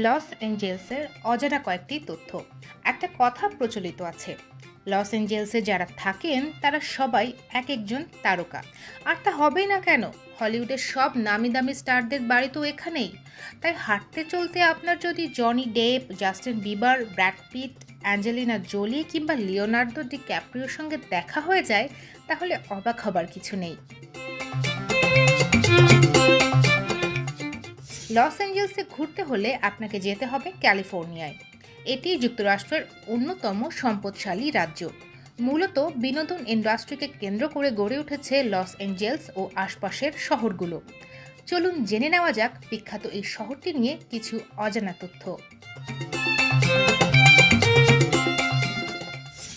Loss এঞ্জেলসের অজানা কয়েকটি তথ্য। একটা কথা প্রচলিত আছে। লস এঞ্জেলসে যারা থাকেন, তারা সবাই এক একজন তারকা। আর তা হবেই না কেন? হলিউডের সব নামি দামি স্টারদের বাড়ি তো এখানেই। তাই হাঁটতে চলতে আপনার যদি Johnny Depp, Justin Bieber, Brad Pitt, Angelina Jolie কিংবা লিওনার্দো ডি ক্যাপ্রিওর সঙ্গে দেখা হয়ে যায়, তাহলে অবাক হবার কিছু নেই। লস অ্যাঞ্জেলসে ঘুরতে হলে আপনাকে যেতে হবে ক্যালিফোর্নিয়ায়। এটি যুক্তরাষ্ট্রের অন্যতম সম্পদশালী রাজ্য। মূলত বিনোদন ইন্ডাস্ট্রিকে কেন্দ্র করে গড়ে উঠেছে লস অ্যাঞ্জেলস ও আশপাশের শহরগুলো। চলুন জেনে নেওয়া যাক বিখ্যাত এই শহরটি নিয়ে কিছু অজানা তথ্য।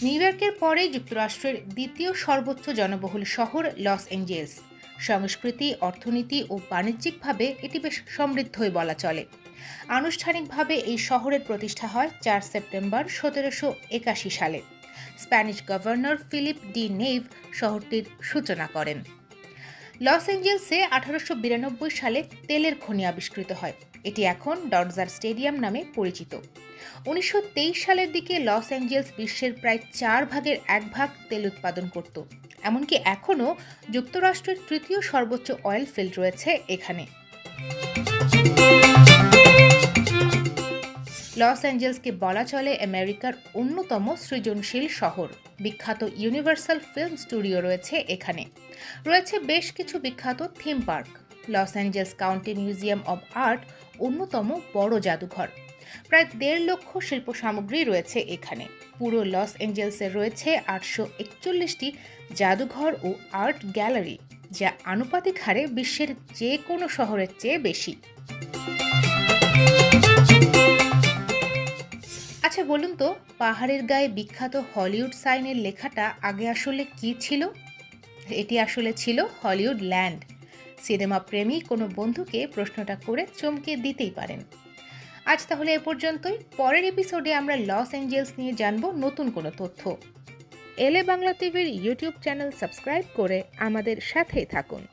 নিউ ইয়র্কের পরেই যুক্তরাষ্ট্রের দ্বিতীয় সর্বোচ্চ জনবহুল শহর লস অ্যাঞ্জেলস। সংস্কৃতি, অর্থনীতি ও বাণিজ্যিকভাবে এটি বেশ সমৃদ্ধই বলা চলে। আনুষ্ঠানিকভাবে এই শহরের প্রতিষ্ঠা হয় চার সেপ্টেম্বর সতেরোশো একাশি সালে। Spanish governor Philip de Neve শহরটির সূচনা করেন। লস অ্যাঞ্জেলসে আঠারোশো বিরানব্বই সালে তেলের খনি আবিষ্কৃত হয়। এটি এখন ডটজার স্টেডিয়াম নামে পরিচিত। উনিশশো তেইশ সালের দিকে লস অ্যাঞ্জেলস বিশ্বের প্রায় চার ভাগের এক ভাগ তেল উৎপাদন করত। এমনকি এখনও যুক্তরাষ্ট্রের তৃতীয় সর্বোচ্চ অয়েল ফিল্ড রয়েছে এখানে। লস অ্যাঞ্জেলসকে বলা চলে আমেরিকার অন্যতম সৃজনশীল শহর। বিখ্যাত ইউনিভার্সাল ফিল্ম স্টুডিও রয়েছে এখানে। রয়েছে বেশ কিছু বিখ্যাত theme park. Los Angeles County Museum of Art অন্যতম বড় জাদুঘর। প্রায় দেড় লক্ষ শিল্প সামগ্রী রয়েছে এখানে। পুরো লস অ্যাঞ্জেলসে রয়েছে আটশো একচল্লিশটি জাদুঘর ও আর্ট গ্যালারি, যা আনুপাতিক হারে বিশ্বের যে কোনো শহরের চেয়ে বেশি। আচ্ছা বলুন তো, পাহাড়ের গায়ে বিখ্যাত হলিউড সাইনের লেখাটা আগে আসলে কি ছিল? এটি আসলে ছিল হলিউড ল্যান্ড। সিনেমা প্রেমী কোনো বন্ধুকে প্রশ্নটা করে চমকে দিতেই পারেন। আজ তাহলে এ পর্যন্তই। পরের এপিসোডে আমরা লস অ্যাঞ্জেলস নিয়ে জানব নতুন কোনো তথ্য। এলে বাংলা টিভির ইউটিউব চ্যানেল সাবস্ক্রাইব করে আমাদের সাথেই থাকুন।